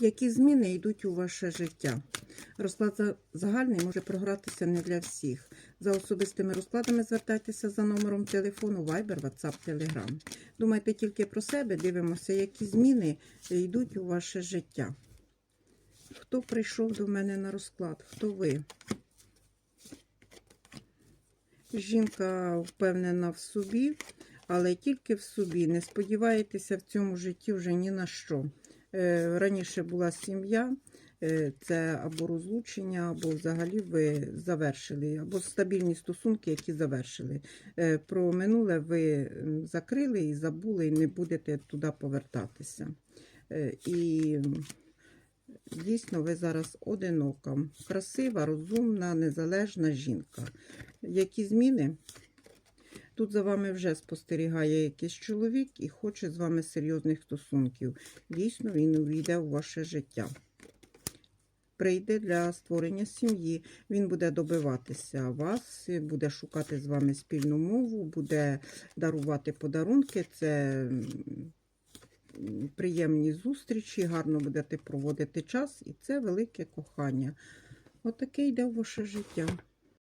Які зміни йдуть у ваше життя? Розклад загальний може програтися не для всіх. За особистими розкладами звертайтеся за номером телефону Viber, WhatsApp, Telegram. Думайте тільки про себе, дивимося, які зміни йдуть у ваше життя. Хто прийшов до мене на розклад? Хто ви? Жінка впевнена в собі, але тільки в собі. Не сподіваєтеся в цьому житті вже ні на що. Е, Раніше була сім'я, е, це або розлучення, або взагалі ви завершили, або стабільні стосунки, які завершили. Е, Про минуле ви закрили і забули, і не будете туди повертатися. І дійсно ви зараз одинока, красива, розумна, незалежна жінка. Які зміни? Тут за вами вже спостерігає якийсь чоловік і хоче з вами серйозних стосунків. Дійсно, він увійде у ваше життя. Прийде для створення сім'ї, він буде добиватися вас, буде шукати з вами спільну мову, буде дарувати подарунки. Це приємні зустрічі, гарно будете проводити час, і це велике кохання. Отаке йде в ваше життя.